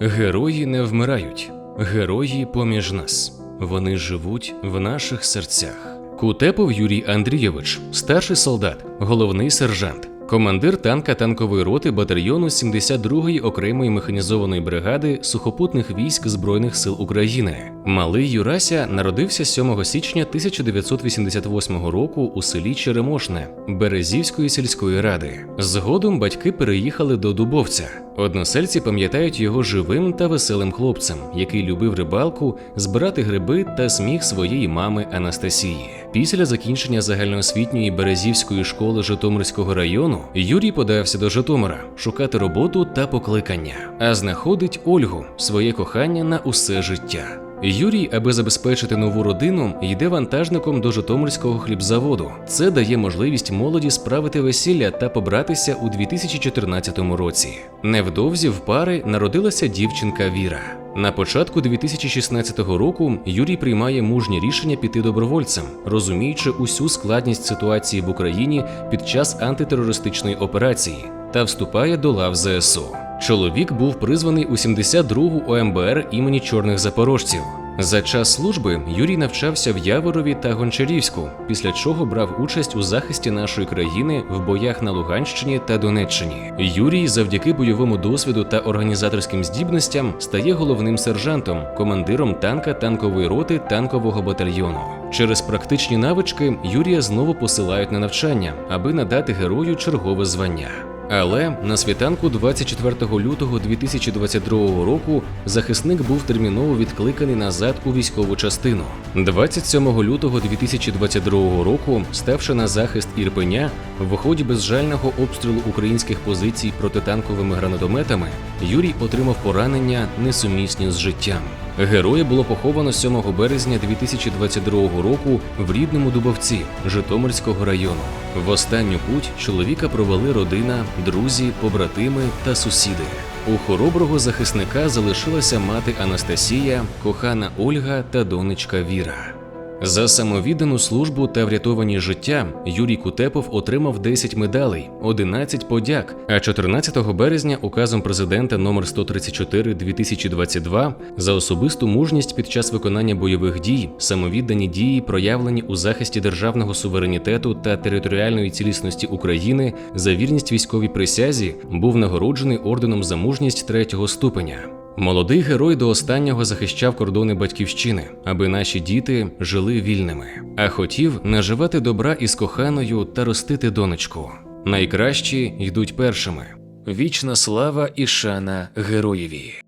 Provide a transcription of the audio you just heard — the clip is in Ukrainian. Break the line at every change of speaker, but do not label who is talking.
Герої не вмирають, герої поміж нас. Вони живуть в наших серцях. Кутепов Юрій Андрійович, старший солдат, головний сержант, командир танка танкової роти батальйону 72-ї окремої механізованої бригади сухопутних військ Збройних сил України. Малий Юрася народився 7 січня 1988 року у селі Черемошне Березівської сільської ради. Згодом батьки переїхали до Дубовця. Односельці пам'ятають його живим та веселим хлопцем, який любив рибалку, збирати гриби та сміх своєї мами Анастасії. Після закінчення загальноосвітньої Березівської школи Житомирського району Юрій подався до Житомира шукати роботу та покликання, а знаходить Ольгу, своє кохання на усе життя. Юрій, аби забезпечити нову родину, йде вантажником до Житомирського хлібзаводу. Це дає можливість молоді справити весілля та побратися у 2014 році. Невдовзі в пари народилася дівчинка Віра. На початку 2016 року Юрій приймає мужнє рішення піти добровольцем, розуміючи усю складність ситуації в Україні під час антитерористичної операції, та вступає до лав ЗСУ. Чоловік був призваний у 72-гу ОМБР імені чорних запорожців. За час служби Юрій навчався в Яворові та Гончарівську, після чого брав участь у захисті нашої країни в боях на Луганщині та Донеччині. Юрій, завдяки бойовому досвіду та організаторським здібностям, стає головним сержантом, командиром танка танкової роти танкового батальйону. Через практичні навички Юрія знову посилають на навчання, аби надати герою чергове звання. Але на світанку 24 лютого 2022 року захисник був терміново відкликаний назад у військову частину. 27 лютого 2022 року, ставши на захист Ірпеня, в ході безжального обстрілу українських позицій протитанковими гранатометами, Юрій отримав поранення несумісні з життям. Героя було поховано 7 березня 2022 року в рідному Дубовці Житомирського району. В останню путь чоловіка провели родина, друзі, побратими та сусіди. У хороброго захисника залишилася мати Анастасія, кохана Ольга та донечка Віра. За самовіддану службу та врятовані життя Юрій Кутепов отримав 10 медалей, 11 подяк. А 14 березня указом президента номер 134 2022 за особисту мужність під час виконання бойових дій, самовіддані дії, проявлені у захисті державного суверенітету та територіальної цілісності України за вірність військовій присязі, був нагороджений орденом за мужність третього ступеня. Молодий герой до останнього захищав кордони батьківщини, аби наші діти жили вільними, а хотів наживати добра із коханою та ростити донечку. Найкращі йдуть першими. Вічна слава і шана героєві.